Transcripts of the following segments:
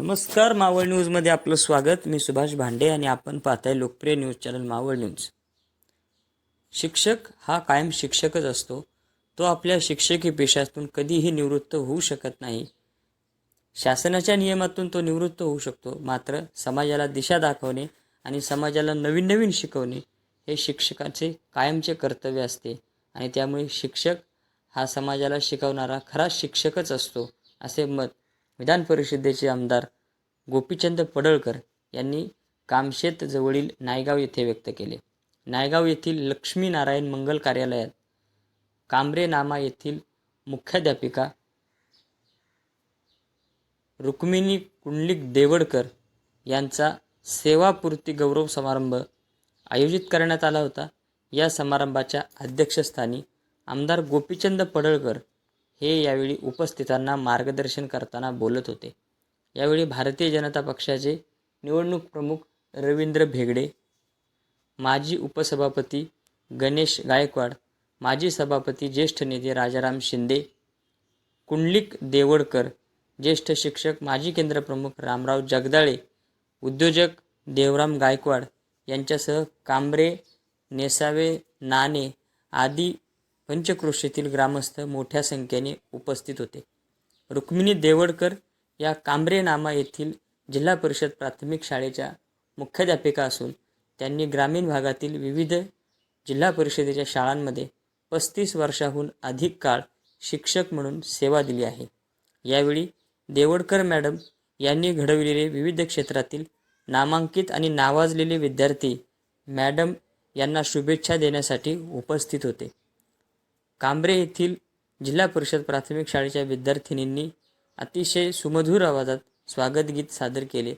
नमस्कार मावळ न्यूजमध्ये आपलं स्वागत. मी सुभाष भांडे आणि आपण पाहताय लोकप्रिय न्यूज चॅनल मावळ न्यूज. शिक्षक हा कायम शिक्षकच असतो. तो आपल्या शिक्षकी पेशातून कधीही निवृत्त होऊ शकत नाही. शासनाच्या नियमातून तो निवृत्त होऊ शकतो. मात्र समाजाला दिशा दाखवणे आणि समाजाला नवीन नवीन शिकवणे हे शिक्षकाचे कायमचे कर्तव्य असते आणि त्यामुळे शिक्षक हा समाजाला शिकवणारा खरा शिक्षकच असतो असे मत विधान परिषदेचे आमदार गोपीचंद पडळकर यांनी कामशेत जवळील नायगाव येथे व्यक्त केले. नायगाव येथील लक्ष्मीनारायण मंगल कार्यालयात कांबरे नामा येथील मुख्याध्यापिका रुक्मिणी कुंडलिक देवडकर यांचा सेवापूर्ती गौरव समारंभ आयोजित करण्यात आला होता. या समारंभाच्या अध्यक्षस्थानी आमदार गोपीचंद पडळकर हे यावेळी उपस्थितांना मार्गदर्शन करताना बोलत होते. यावेळी भारतीय जनता पक्षाचे निवडणूक प्रमुख रवींद्र भेगडे माजी उपसभापती गणेश गायकवाड माजी सभापती ज्येष्ठ नेते राजाराम शिंदे कुंडलिक देवडकर ज्येष्ठ शिक्षक माजी केंद्रप्रमुख रामराव जगदाळे उद्योजक देवराम गायकवाड यांच्यासह कांबरे नेसावे नाणे आदी पंचक्रोशीतील ग्रामस्थ मोठ्या संख्येने उपस्थित होते. रुक्मिणी देवडकर या कांबरेनामा येथील जिल्हा परिषद प्राथमिक शाळेच्या मुख्याध्यापिका असून त्यांनी ग्रामीण भागातील विविध जिल्हा परिषदेच्या शाळांमध्ये पस्तीस वर्षाहून अधिक काळ शिक्षक म्हणून सेवा दिली आहे. यावेळी देवडकर मॅडम यांनी घडविलेले विविध क्षेत्रातील नामांकित आणि नावाजलेले विद्यार्थी मॅडम यांना शुभेच्छा देण्यासाठी उपस्थित होते. कांबरे येथील जिल्हा परिषद प्राथमिक शाळेच्या विद्यार्थिनींनी अतिशय सुमधुर आवाजात स्वागतगीत सादर केले.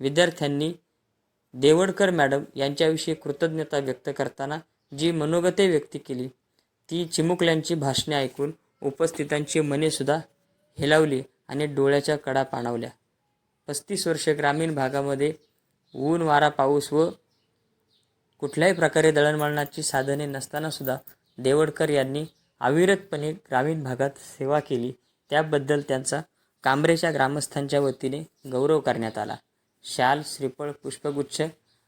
विद्यार्थ्यांनी देवडकर मॅडम यांच्याविषयी कृतज्ञता व्यक्त करताना जी मनोगते व्यक्त केली ती चिमुकल्यांची भाषणे ऐकून उपस्थितांची मनेसुद्धा हेलावली आणि डोळ्याच्या कडा पाणावल्या. पस्तीस वर्षे ग्रामीण भागामध्ये ऊन वारा पाऊस व कुठल्याही प्रकारे दळणवळणाची साधने नसतानासुद्धा देवडकर यांनी अविरतपणे ग्रामीण भागात सेवा केली. त्याबद्दल त्यांचा कांबरेच्या ग्रामस्थांच्या वतीने गौरव करण्यात आला. शाल श्रीफळ पुष्पगुच्छ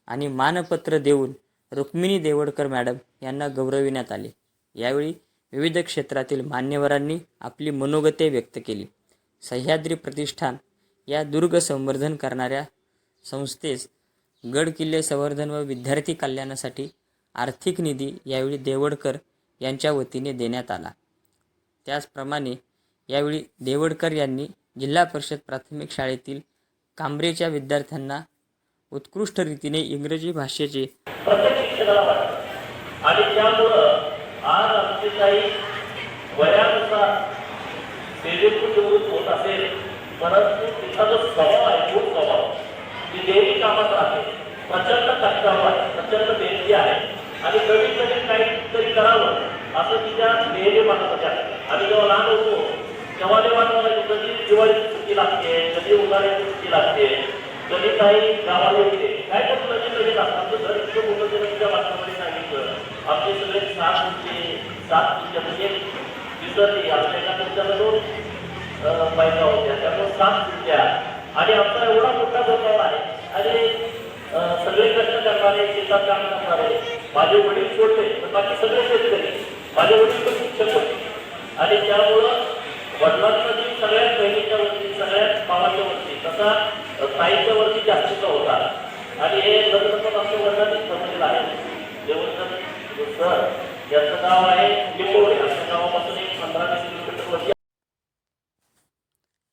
आणि मानपत्र देऊन रुक्मिणी देवडकर मॅडम यांना गौरविण्यात आले. यावेळी विविध क्षेत्रातील मान्यवरांनी आपली मनोगते व्यक्त केली. सह्याद्री प्रतिष्ठान या दुर्ग संवर्धन करणाऱ्या संस्थेस गड किल्ले संवर्धन व विद्यार्थी कल्याणासाठी आर्थिक निधी यावेळी देवडकर यांच्या वतीने देण्यात आला. त्याचप्रमाणे यावेळी देवडकर यांनी जिल्हा परिषद प्राथमिक शाळेतील कांबरेच्या विद्यार्थ्यांना उत्कृष्ट रीतीने इंग्रजी भाषेचे आणि त्यामुळं आज आमचे काही वयानुसार सेवेतून निवृत्त होत असेल परंतु तिचा जो स्वभाव आहे मूळ स्वभाव ती देवी कामात राहते प्रचंड कष्टाळू प्रचंड मेहनती आहे. आणि कधी कधी काहीतरी करावं असं तिच्या नेहमी मनात होत्या आम्ही जेव्हा लहान होतो तेव्हा ते मला कधी दिवाळीची सुट्टी लागते कधी उन्हाळ्याची सुट्टी लागते कधी काही गावाला येते काय तर नवीन कधी असतं आमचं घर इतकं मोठं जर तुझ्या वातावरणाने सांगितलं आमचे सगळे सात तुमचे सात तुमच्या म्हणजे विसरली आमच्या एका दोन बायका होत्या त्यामुळे सात तुमच्या आणि आमचा एवढा मोठा धोका आहे आणि सगळे कष्ट करणारे शेतात काम करणारे माझे वडील सोडले पण बाकी सगळे शेतकरी माझे वडील पण शिक्षक होते आणि त्यामुळं वडिलांचा जी सगळ्यात बहिणीच्या वरती सगळ्यात भावाच्या वरती तसा अ, ताईच्या वरती जास्तीचा होता. आणि हे लग्न पण आमच्या वडिलांनीच बनवलेलं आहे. देवस्कर सर याचं नाव आहे लिंबोळे असं नावापासून एक पंधरा वीस किलोमीटर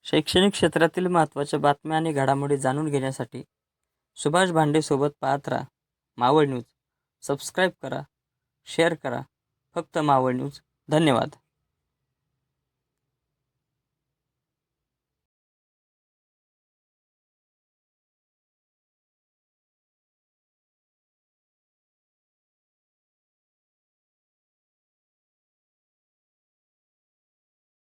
शैक्षणिक क्षेत्रातील महत्त्वाच्या बातम्या आणि घडामोडी जाणून घेण्यासाठी सुभाष भांडेसोबत पाहत राहा. मावळ न्यूज. सबस्क्राईब करा शेअर करा फक्त मावळ न्यूज. धन्यवाद.